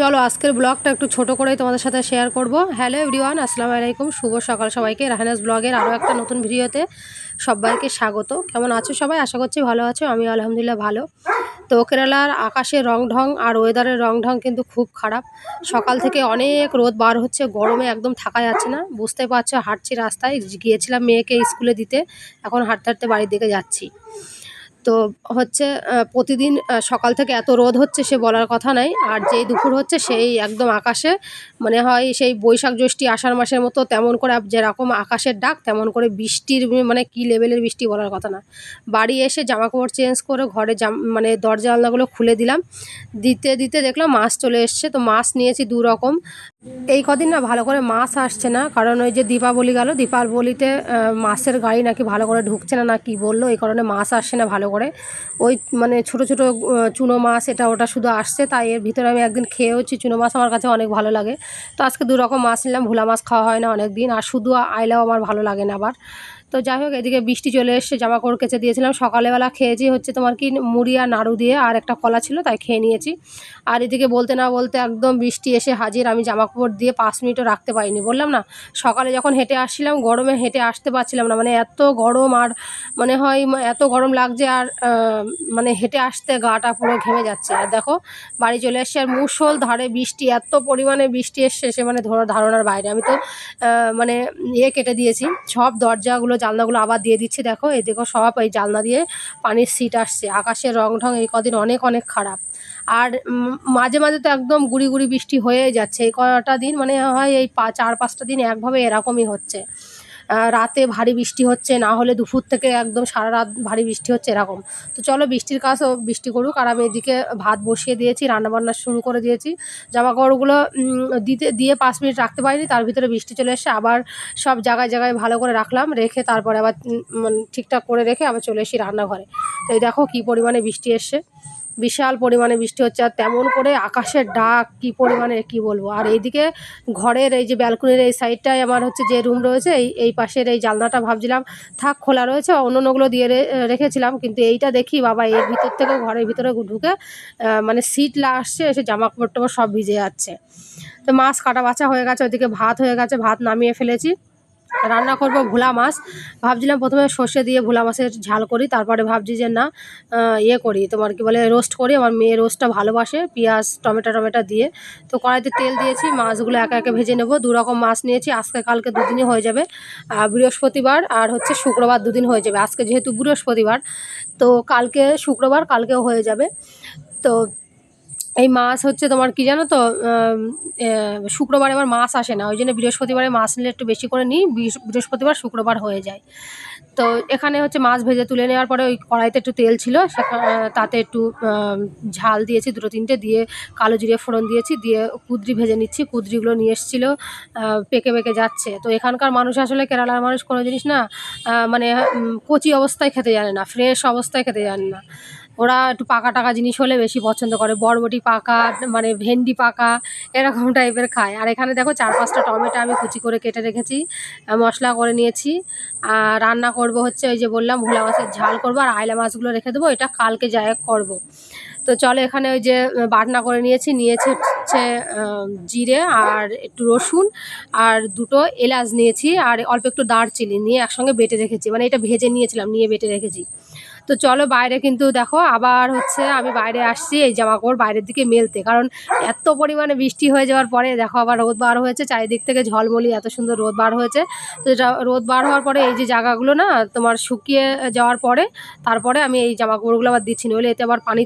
চলো আজকের ব্লগটা একটু ছোট করেই তোমাদের সাথে শেয়ার করব। হ্যালো এভরিওয়ান আসসালামু আলাইকুম, শুভ সকাল সবাইকে। রাহানাস ব্লগের আরও একটা নতুন ভিডিওতে সবাইকে স্বাগত। কেমন আছো সবাই? আশা করছি ভালো আছো আমি আলহামদুলিল্লাহ ভালো। তো কেরালার আকাশের রং ঢং আর ওয়েদারের রং ঢং কিন্তু খুব খারাপ। সকাল থেকে অনেক রোদ বার হচ্ছে, গরমে একদম থাকা যাচ্ছে না। বুঝতে পারছ, হাঁটছি রাস্তায়, গিয়েছিলাম মেয়েকে স্কুলে দিতে। এখন হাঁটতে হাঁটতে বাড়ির দিকে যাচ্ছি। তো হচ্ছে প্রতিদিন সকাল থেকে এত রোদ হচ্ছে সে বলার কথা নাই। আর যেই দুপুর হচ্ছে সেই একদম আকাশে মানে হয় সেই বৈশাখ জ্যৈষ্ঠী আষাঢ় মাসের মতো তেমন করে যেরকম আকাশের ডাক তেমন করে বৃষ্টির মানে কি লেভেলের বৃষ্টি বলার কথা না। বাড়ি এসে জামা কাপড় চেঞ্জ করে ঘরে জাম মানে দরজা জানলাগুলো খুলে দিলাম। দিতে দিতে দেখলাম মাছ চলে এসছে, তো মাছ নিয়েছি দু রকম। এই কদিন না ভালো করে মাছ আসছে না, কারণ ওই যে দীপাবলি গেল, দীপাবলিতে মাছের গাড়ি নাকি ভালো করে ঢুকছে না না কি বলল, এই কারণে মাছ আসছে না ভালো করে। ওই মানে ছোট ছোট চুনো মাছ এটা ওটা শুধু আসছে, তাই এর ভিতরে আমি একদিন খেয়েওছি। চুনো মাছ আমার কাছে অনেক ভালো লাগে। তো আজকে দু রকম মাছ নিলাম, ভোলা মাছ খাওয়া হয় না অনেক দিন আর শুধু আইলাও আমার ভালো লাগে না আবার। তো যাই হোক, এদিকে বৃষ্টি চলে এসছে জামা কাপড় কেচে দিয়েছিলাম। সকালবেলা খেয়েছি হচ্ছে তোমার কি মুড়ি আর নাড়ু দিয়ে, আর একটা কলা ছিল, তাই খেয়ে নিয়েছি। আর এদিকে বলতে না বলতে একদম বৃষ্টি এসে হাজির, আমি জামা কাপড় দিয়ে পাঁচ মিনিটও রাখতে পারিনি, বললাম না। সকালে যখন হেঁটে আসছিলাম, গরমে হেঁটে আসতে পারছিলাম না মানে এত গরম আর মনে হয় এত গরম লাগছে আর মানে হেঁটে আসতে গাটা পুরো ঘেমে যাচ্ছে। আর দেখো, বাড়ি চলে এসছে, আর মুসল ধারে বৃষ্টি, এত পরিমাণে বৃষ্টি এসছে সে মানে ধরো ধারণার বাইরে। আমি তো মানে ইয়ে কেটে দিয়েছি, সব দরজাগুলো জানলাগুলো আবার দিয়ে দিচ্ছি, দেখো, এই দেখো সব এই জানলা দিয়ে পানির সিট আসছে, আকাশের রং ঢং এই কদিন অনেক অনেক খারাপ। আর মাঝে মাঝে তো একদম গুড়ি গুড়ি বৃষ্টি হয়ে যাচ্ছে, এই কটা দিন মানে হয় এই পা, চার, পাঁচটা দিন একভাবে এরকমই হচ্ছে। রাতে ভারী বৃষ্টি হচ্ছে, না হলে দুপুর থেকে একদম সারা রাত ভারী বৃষ্টি হচ্ছে এরকম। তো চলো বৃষ্টির কাজও বৃষ্টি করুক। আর আমি এদিকে ভাত বসিয়ে দিয়েছি, রান্নাবান্না শুরু করে দিয়েছি। জামা কাপড়গুলো দিতে, দিয়ে পাঁচ মিনিট রাখতে পারিনি, তার ভিতরে বৃষ্টি চলে এসে আবার সব জায়গায় জায়গায় ভালো করে রাখলাম, রেখে তারপরে আবার ঠিকঠাক করে রেখে আবার চলে এসি রান্নাঘরে। এই দেখো কী পরিমাণে বৃষ্টি এসছে। বিশাল পরিমাণে বৃষ্টি হচ্ছে আর তেমন করে আকাশের ডাক কি পরিমাণে, কি বলব? আর এইদিকে ঘরের এই যে ব্যালকনির এই সাইডটায় আমার হচ্ছে যে রুম রয়েছে, এই এই পাশের এই জানলাটা ভাবছিলাম, থাক খোলা রয়েছে অন্য অন্যগুলো দিয়ে রেখেছিলাম, কিন্তু এইটা দেখি বাবা, এর ভিতর থেকে ঘরের ভিতরে ঢুকে মানে সিট আসছে, এসে জামা কাপড় টাপড় সব ভিজে যাচ্ছে। তো মাছ কাটা বাছা হয়ে গেছে, ওইদিকে ভাত হয়ে গেছে, ভাত নামিয়ে ফেলেছি। রান্না করব ভোলা মাছ। ভাবছিলাম প্রথমে সর্ষে দিয়ে ভোলা মাছের ঝাল করি, তারপরে ভাবছি যে না ইয়ে করি, তোমার কি বলে রোস্ট করি। আমার মেয়ে রোস্টটা ভালোবাসে, পেঁয়াজ, টমেটো টমেটো দিয়ে। তো কড়াইতে তেল দিয়েছি, মাছগুলো একে একে ভেজে নেব। দু রকম মাছ নিয়েছি, আজকে কালকে দুদিনই হয়ে যাবে বৃহস্পতিবার আর হচ্ছে শুক্রবার দুদিন হয়ে যাবে। আজকে যেহেতু বৃহস্পতিবার, তো কালকে শুক্রবার, কালকেও হয়ে যাবে। তো এই মাছ হচ্ছে তোমার কি জানো তো শুক্রবারে আবার মাছ আসে না, ওই জন্য বৃহস্পতিবারে মাছ নিলে একটু বেশি করে নিই, বৃহস- বৃহস্পতিবার, শুক্রবার হয়ে যায়। তো এখানে হচ্ছে মাছ ভেজে তুলে নেওয়ার পরে ওই কড়াইতে একটু তেল ছিল তাতে একটু ঝাল দিয়েছি, দুটো তিনটে দিয়ে কালো জিরে ফোড়ন দিয়েছি, দিয়ে কুদরি ভেজে নিচ্ছি, কুদরিগুলো নিয়ে এসেছিল পেকে পেকে যাচ্ছে। তো এখানকার মানুষ আসলে কেরালার মানুষ কোনো জিনিস না মানে কচি অবস্থায় খেতে জানে না, ফ্রেশ অবস্থায় খেতে জানে না। ওরা একটু পাকা টাকা জিনিস হলে বেশি পছন্দ করে। বরবটি পাকা মানে ভেন্ডি পাকা, এরকম টাইপের খায়। আর এখানে দেখো চার পাঁচটা টমেটো আমি কুচি করে কেটে রেখেছি, মশলা করে নিয়েছি। আর রান্না করব হচ্ছে ওই যে বললাম, ভোলা মাছের ঝাল করব আর আয়লা মাছগুলো রেখে দেবো, এটা কালকে যাই করব। তো চলো এখানে ওই যে বাটনা করে নিয়েছি, নিয়েছে হচ্ছে জিরে আর একটু রসুন আর দুটো এলাচ নিয়েছি আর অল্প একটু দারচিনি নিয়ে একসঙ্গে বেটে রেখেছি। মানে এটা ভেজে নিয়েছিলাম, নিয়ে বেটে রেখেছি। তো চলো বাইরে কিন্তু দেখো, আবার হচ্ছে আমি বাইরে আসছি এই জামা কাপড় বাইরের দিকে মেলতে। কারণ এত পরিমাণে বৃষ্টি হয়ে যাওয়ার পরে দেখো আবার রোদ বার হয়েছে, চারিদিক থেকে ঝলমলি, এত সুন্দর রোদ বার হয়েছে। তো রোদ বার হওয়ার পরে এই যে জায়গাগুলো না, তোমার শুকিয়ে যাওয়ার পরে তারপরে আমি এই জামা কাপড়গুলো আবার দিচ্ছি। নইলে এতে আবার পানি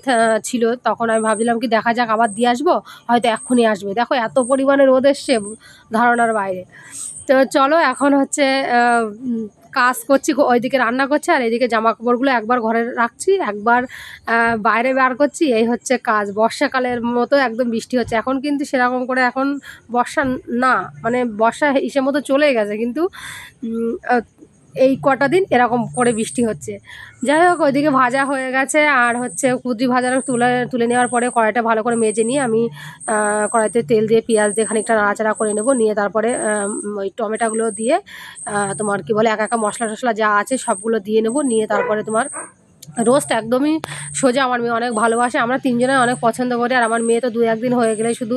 ছিল, তখন আমি ভাবছিলাম কি দেখা যাক, আবার দিয়ে আসব, হয়তো এক্ষুনি আসবে। দেখো এত পরিমাণে রোদ এসছে ধারণার বাইরে। তো চলো এখন হচ্ছে কাজ করছি ওইদিকে রান্না করছি আর এইদিকে জামা কাপড়গুলো একবার ঘরে রাখছি, একবার বাইরে বার করছি। এই হচ্ছে কাজ। বর্ষাকালের মতো একদম বৃষ্টি হচ্ছে। এখন কিন্তু সেরকম করে এখন বর্ষা না মানে বর্ষা হিসেব মতো চলে গেছে। কিন্তু এই কটা দিন এরকম করে বৃষ্টি হচ্ছে। যাই হোক, ওইদিকে ভাজা হয়ে গেছে। আর হচ্ছে কুদ্রি ভাজা তুলে তুলে নেওয়ার পরে কড়াইটা ভালো করে মেজে নিয়ে আমি কড়াইতে তেল দিয়ে, পেঁয়াজ দিয়ে খানিকটা নাড়াচাড়া করে নেব। নিয়ে তারপরে ওই টমেটোগুলো দিয়ে তোমার কি বলে, একা একা মশলা টশলা যা আছে সবগুলো দিয়ে নেব। নিয়ে তারপরে তোমার রোস্ট একদমই সোজা, আমার মেয়ে অনেক ভালোবাসে, আমরা তিনজনে অনেক পছন্দ করি, আর আমার মেয়ে তো দু একদিন হয়ে গেলে শুধু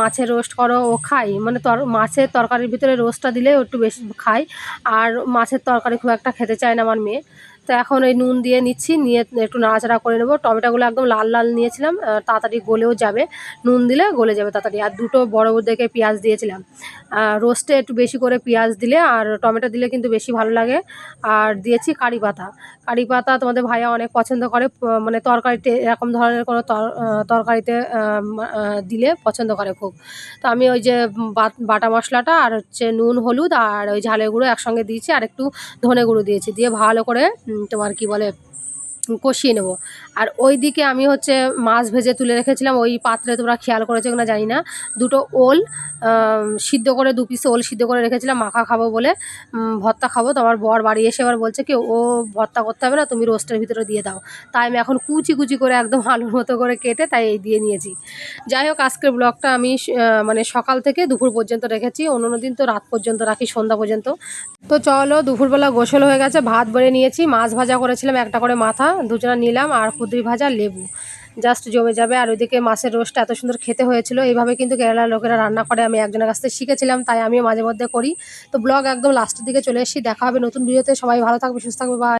মাছের রোস্ট করো, ও খাই মানে তর, মাছের তরকারির ভিতরে রোস্টটা দিলে একটু বেশি খাই আর মাছের তরকারি খুব একটা খেতে চায় না আমার মেয়ে। তো এখন ওই নুন দিয়ে নিচ্ছি, নিয়ে একটু নাড়াচাড়া করে নেব। টমেটোগুলো একদম লাল লাল নিয়েছিলাম তাড়াতাড়ি গলেও যাবে। নুন দিলে গলে যাবে তাড়াতাড়ি। আর দুটো বড় দেখে পেঁয়াজ দিয়েছিলাম। রোস্টে একটু বেশি করে পেঁয়াজ দিলে আর টমেটো দিলে কিন্তু বেশি ভালো লাগে। আর দিয়েছি কারি পাতা। কারি পাতা তোমাদের ভাইয়া অনেক পছন্দ করে মানে তরকারিতে এরকম ধরনের কোনো তরকারিতে দিলে পছন্দ করে খুব। তো আমি ওই যে বাট- মশলাটা আর হচ্ছে নুন, হলুদ আর ওই ঝালের গুঁড়ো একসঙ্গে দিয়েছি। আর একটু ধনে গুঁড়ো দিয়েছি। দিয়ে ভালো করে তোমার কি বলে কষিয়ে নেব। আর ওই দিকে আমি হচ্ছে মাছ ভেজে তুলে রেখেছিলাম, ওই পাত্রে তোমরা খেয়াল করেছ কিনা জানি না। দুটো ওল সিদ্ধ করে দু পিস ওল সিদ্ধ করে রেখেছিলাম, মাখা খাব বলে। ভর্তা খাব। তো আমার বর বাড়ি এসে এবার বলছে কি, ও ভর্তা করতে হবে না, তুমি রোস্টের ভিতরে দিয়ে দাও। তাই আমি এখন কুচি কুচি করে একদম আলুর মতো করে কেটে তাই এই দিয়ে নিয়েছি। যাই হোক, আজকের ব্লগটা আমি মানে সকাল থেকে দুপুর পর্যন্ত রেখেছি। অন্য দিন তো রাত পর্যন্ত রাখি, সন্ধ্যা পর্যন্ত। তো চলো, দুপুরবেলা গোসল হয়ে গেছে, ভাত বেড়ে নিয়েছি, মাছ ভাজা করেছিলাম একটা করে মাথা। দুজনা নিলাম আর কুদরি ভাজা লেবু। জাস্ট জমে যাবে। আর ওইদিকে মাছের রোস্টটা এত সুন্দর খেতে হয়েছিল। এইভাবে কিন্তু কেরালার লোকেরা রান্না করে। আমি একজনের কাছ থেকে শিখেছিলাম, তাই আমিও মাঝে মধ্যে করি। তো ব্লগ একদম লাস্টের দিকে চলে এসেছি। দেখা হবে নতুন ভিডিওতে সবাই ভালো থাকবে, সুস্থ থাকবে বা